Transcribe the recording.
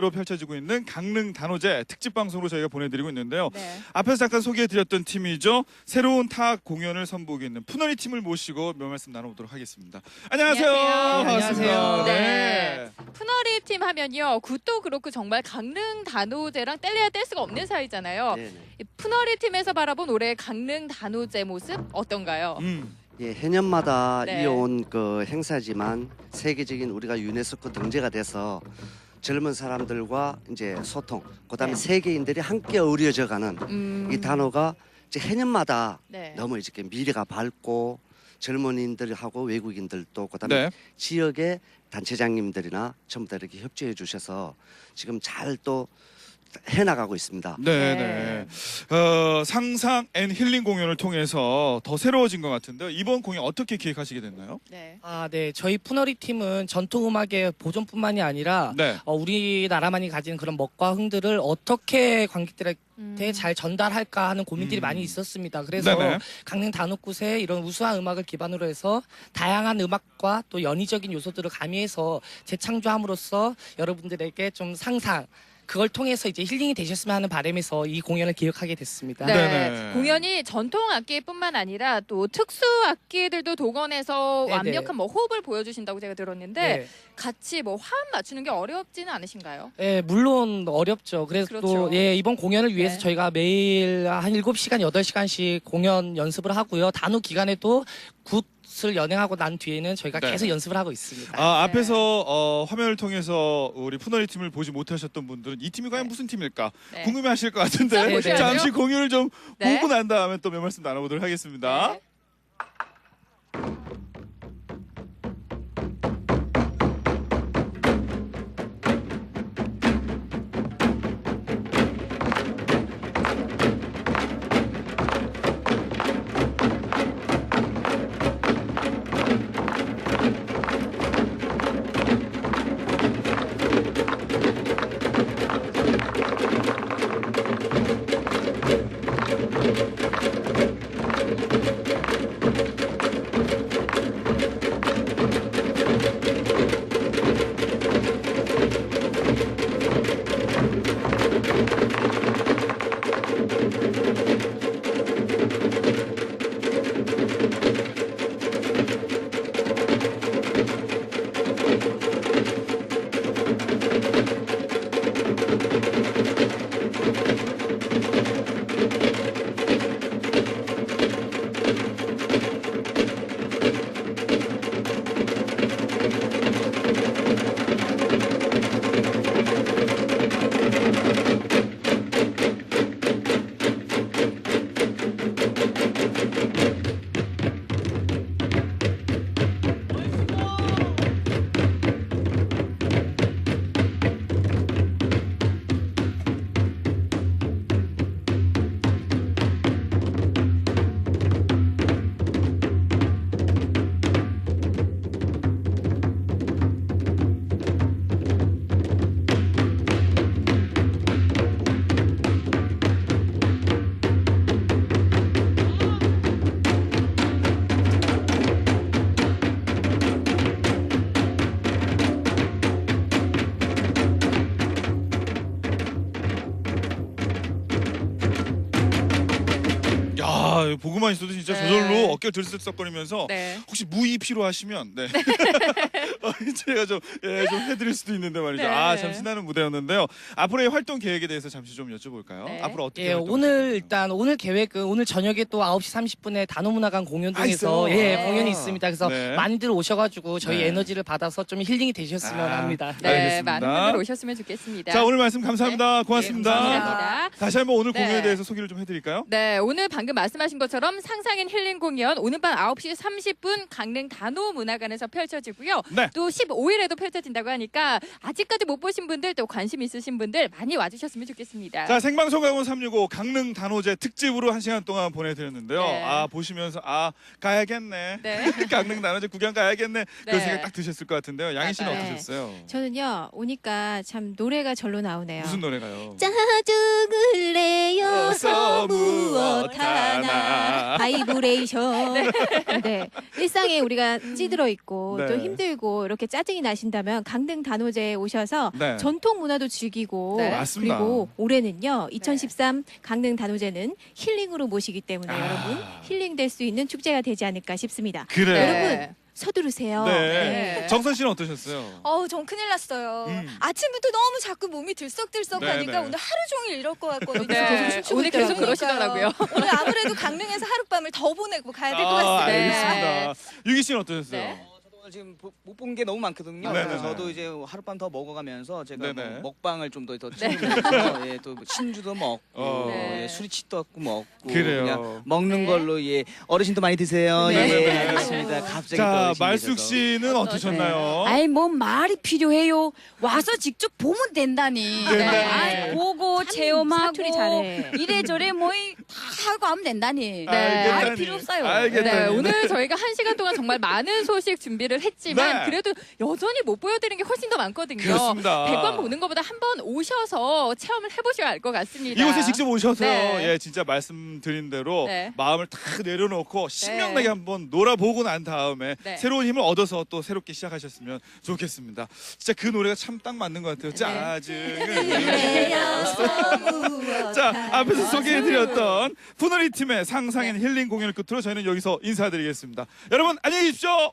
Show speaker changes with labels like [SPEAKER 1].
[SPEAKER 1] 로 펼쳐지고 있는 강릉 단오제 특집 방송으로 저희가 보내드리고 있는데요.
[SPEAKER 2] 네.
[SPEAKER 1] 앞에서 잠깐 소개해드렸던 팀이죠. 새로운 타악 공연을 선보이고 있는 푸너리 팀을 모시고 몇 말씀 나눠보도록 하겠습니다. 안녕하세요.
[SPEAKER 2] 안녕하세요.
[SPEAKER 1] 반갑습니다.
[SPEAKER 3] 안녕하세요.
[SPEAKER 2] 네. 푸너리 팀 하면요. 굿도 그렇고 정말 강릉 단오제랑 뗄래야 뗄 수가 없는 사이잖아요.
[SPEAKER 3] 네네.
[SPEAKER 2] 이 푸너리 팀에서 바라본 올해 강릉 단오제 모습 어떤가요?
[SPEAKER 1] 음,
[SPEAKER 3] 예, 해년마다
[SPEAKER 2] 네.
[SPEAKER 3] 이어온 그 행사지만 세계적인 우리가 유네스코 등재가 돼서 젊은 사람들과 이제 소통, 그다음에
[SPEAKER 2] 네.
[SPEAKER 3] 세계인들이 함께 어우러져가는
[SPEAKER 2] 음,
[SPEAKER 3] 이 단어가 이제 해년마다
[SPEAKER 2] 네.
[SPEAKER 3] 너무 이렇게 미래가 밝고 젊은이들하고 외국인들도 그다음에
[SPEAKER 1] 네.
[SPEAKER 3] 지역의 단체장님들이나 전부 다 이렇게 협조해 주셔서 지금 잘또 해나가고 있습니다.
[SPEAKER 1] 네,
[SPEAKER 2] 네.
[SPEAKER 1] 네. 어, 상상 앤 힐링 공연을 통해서 더 새로워진 것 같은데요. 이번 공연 어떻게 기획하시게 됐나요?
[SPEAKER 2] 네.
[SPEAKER 4] 아, 네. 저희 푸너리 팀은 전통 음악의 보존뿐만이 아니라
[SPEAKER 1] 네.
[SPEAKER 4] 어, 우리나라만이 가진 그런 먹과 흥들을 어떻게 관객들한테
[SPEAKER 2] 음.
[SPEAKER 4] 잘 전달할까 하는 고민들이
[SPEAKER 1] 음.
[SPEAKER 4] 많이 있었습니다. 그래서
[SPEAKER 1] 네네.
[SPEAKER 4] 강릉 단옥굿에 이런 우수한 음악을 기반으로 해서 다양한 음악과 또 연희적인 요소들을 가미해서 재창조함으로써 여러분들에게 좀 상상 그걸 통해서 이제 힐링이 되셨으면 하는 바람에서 이 공연을 기획하게 됐습니다.
[SPEAKER 2] 네.
[SPEAKER 1] 네네.
[SPEAKER 2] 공연이 전통 악기뿐만 아니라 또 특수 악기들도 동원해서
[SPEAKER 4] 네네.
[SPEAKER 2] 완벽한 뭐 호흡을 보여주신다고 제가 들었는데
[SPEAKER 4] 네.
[SPEAKER 2] 같이 뭐 화음 맞추는 게 어렵지는 않으신가요?
[SPEAKER 4] 예, 물론 어렵죠. 그래서
[SPEAKER 2] 그렇죠.
[SPEAKER 4] 또 예, 이번 공연을 위해서
[SPEAKER 2] 네.
[SPEAKER 4] 저희가 매일 한 7시간, 8시간씩 공연 연습을 하고요. 단후 기간에도 굿 을 연행하고 난 뒤에는 저희가
[SPEAKER 1] 네.
[SPEAKER 4] 계속 연습을 하고 있습니다.
[SPEAKER 1] 아,
[SPEAKER 2] 네.
[SPEAKER 1] 앞에서 어, 화면을 통해서 우리 푸너리 팀을 보지 못하셨던 분들은 이 팀이 과연
[SPEAKER 2] 네.
[SPEAKER 1] 무슨 팀일까
[SPEAKER 2] 네.
[SPEAKER 1] 궁금해하실 것 같은데
[SPEAKER 4] 네, 네.
[SPEAKER 1] 잠시 공연을 좀
[SPEAKER 2] 네.
[SPEAKER 1] 보고 난 다음에 또 몇 말씀 나눠보도록 하겠습니다.
[SPEAKER 2] 네.
[SPEAKER 1] 야 보고만 있어도 진짜
[SPEAKER 2] 네.
[SPEAKER 1] 저절로 어깨 들썩거리면서
[SPEAKER 2] 네.
[SPEAKER 1] 혹시 무의 필요하시면 네. 어, 제가 좀, 예, 좀 해드릴 수도 있는데 말이죠.
[SPEAKER 2] 네.
[SPEAKER 1] 아, 참 신나는 무대였는데요. 앞으로의 활동 계획에 대해서 잠시 좀 여쭤볼까요?
[SPEAKER 2] 네.
[SPEAKER 1] 앞으로 어떻게
[SPEAKER 4] 예,
[SPEAKER 1] 활동하실
[SPEAKER 4] 오늘? 일단 오늘 계획은 오늘 저녁에 또 9시 30분에 단오문화관
[SPEAKER 1] 아,
[SPEAKER 4] 공연동에서
[SPEAKER 1] 있어요?
[SPEAKER 4] 예,
[SPEAKER 2] 아.
[SPEAKER 4] 공연이 있습니다. 그래서
[SPEAKER 1] 네.
[SPEAKER 4] 많이들 오셔가지고 저희
[SPEAKER 1] 네.
[SPEAKER 4] 에너지를 받아서 좀 힐링이 되셨으면
[SPEAKER 1] 아.
[SPEAKER 4] 합니다.
[SPEAKER 2] 네,
[SPEAKER 1] 알겠습니다.
[SPEAKER 2] 많은 분들 오셨으면 좋겠습니다.
[SPEAKER 1] 자, 오늘 말씀 감사합니다. 고맙습니다.
[SPEAKER 4] 네,
[SPEAKER 2] 감사합니다.
[SPEAKER 1] 다시 한번 오늘
[SPEAKER 2] 네.
[SPEAKER 1] 공연에 대해서 소개를 좀 해드릴까요?
[SPEAKER 2] 네, 오늘 방금 말씀하신 것처럼 상상인 힐링 공연 오늘 밤 9시 30분 강릉 단오 문화관에서 펼쳐지고요.
[SPEAKER 1] 네.
[SPEAKER 2] 또 15일에도 펼쳐진다고 하니까 아직까지 못 보신 분들 또 관심 있으신 분들 많이 와주셨으면 좋겠습니다.
[SPEAKER 1] 자, 생방송 강원 365 강릉 단오제 특집으로 한 시간 동안 보내드렸는데요.
[SPEAKER 2] 네.
[SPEAKER 1] 아, 보시면서, 아, 가야겠네.
[SPEAKER 2] 네.
[SPEAKER 1] 강릉 단오제 구경 가야겠네. 그런
[SPEAKER 2] 네.
[SPEAKER 1] 생각 딱 드셨을 것 같은데요. 양희 씨는
[SPEAKER 2] 맞아요.
[SPEAKER 1] 어떠셨어요?
[SPEAKER 5] 저는요 오니까 참 노래가 절로 나오네요.
[SPEAKER 1] 무슨 노래가요?
[SPEAKER 5] 짜증을래요
[SPEAKER 1] 어서
[SPEAKER 5] 무엇
[SPEAKER 1] 무엇 하나.
[SPEAKER 5] 바이브레이션 네. 일상에 우리가 찌들어 있고
[SPEAKER 1] 네.
[SPEAKER 5] 또 힘들고 이렇게 짜증이 나신다면 강릉 단오제에 오셔서
[SPEAKER 1] 네.
[SPEAKER 5] 전통 문화도 즐기고
[SPEAKER 2] 네.
[SPEAKER 1] 맞습니다.
[SPEAKER 5] 그리고 올해는요 2013 강릉 단오제는 힐링으로 모시기 때문에
[SPEAKER 1] 아.
[SPEAKER 5] 여러분 힐링될 수 있는 축제가 되지 않을까 싶습니다.
[SPEAKER 1] 그래요.
[SPEAKER 2] 네.
[SPEAKER 5] 여러분 서두르세요.
[SPEAKER 1] 네.
[SPEAKER 2] 네.
[SPEAKER 1] 정선 씨는 어떠셨어요?
[SPEAKER 6] 어우, 전 큰일 났어요.
[SPEAKER 1] 음.
[SPEAKER 6] 아침부터 너무 자꾸 몸이 들썩들썩하니까
[SPEAKER 1] 네, 네.
[SPEAKER 6] 오늘 하루 종일 이럴 것 같거든요.
[SPEAKER 2] 네.
[SPEAKER 5] 계속
[SPEAKER 2] 오늘 계속
[SPEAKER 5] 있더라고요.
[SPEAKER 2] 그러시더라고요.
[SPEAKER 6] 오늘 아무래도 강릉에서 하룻밤을 더 보내고 가야 될것
[SPEAKER 1] 아,
[SPEAKER 6] 같습니다.
[SPEAKER 1] 알겠습니다. 유기 씨는 어떠셨어요?
[SPEAKER 7] 오늘 지금 못 본 게 너무 많거든요.
[SPEAKER 1] 네네.
[SPEAKER 7] 그래서 저도 이제 하룻밤 더 먹어가면서 제가
[SPEAKER 1] 네네.
[SPEAKER 7] 뭐 먹방을 좀 더더
[SPEAKER 2] 네.
[SPEAKER 7] 챙기면서 예, 또 신주도 먹고
[SPEAKER 1] 어.
[SPEAKER 2] 네.
[SPEAKER 7] 예, 술치도 먹고
[SPEAKER 1] 그래요.
[SPEAKER 7] 그냥 먹는
[SPEAKER 2] 네.
[SPEAKER 7] 걸로 예 어르신도 많이 드세요.
[SPEAKER 2] 네.
[SPEAKER 7] 예. 알겠습니다. 갑자기 또
[SPEAKER 1] 자,
[SPEAKER 7] 어르신이
[SPEAKER 1] 말숙. 씨는 어떠셨나요?
[SPEAKER 8] 아이 뭐 말이 필요해요. 와서 직접 보면 된다니.
[SPEAKER 1] 네.
[SPEAKER 8] 아이 보고 체험하고
[SPEAKER 5] 사투리 잘해.
[SPEAKER 8] 이래저래 뭐다 하고 하면 된다니.
[SPEAKER 2] 네.
[SPEAKER 1] 알겠다니.
[SPEAKER 8] 말 필요 없어요.
[SPEAKER 1] 알겠다니.
[SPEAKER 2] 네, 오늘 저희가 한 시간 동안 정말 많은 소식 준비를 했지만
[SPEAKER 1] 네.
[SPEAKER 2] 그래도 여전히 못 보여드린 게 훨씬 더 많거든요.
[SPEAKER 1] 그렇습니다.
[SPEAKER 2] 100번 보는 것보다 한 번 오셔서 체험을 해보셔야 알 것 같습니다.
[SPEAKER 1] 이곳에 직접 오셔서
[SPEAKER 2] 네.
[SPEAKER 1] 예 진짜 말씀드린 대로
[SPEAKER 2] 네.
[SPEAKER 1] 마음을 탁 내려놓고 신명나게 한번 놀아보고 난 다음에
[SPEAKER 2] 네.
[SPEAKER 1] 새로운 힘을 얻어서 또 새롭게 시작하셨으면 좋겠습니다. 진짜 그 노래가 참 딱 맞는 것
[SPEAKER 2] 네.
[SPEAKER 1] 같아요. 짜증을 자 앞에서 소개해드렸던 푸너리 팀의 상상인 힐링 공연을 끝으로 저희는 여기서 인사드리겠습니다. 여러분 안녕히 계십시오.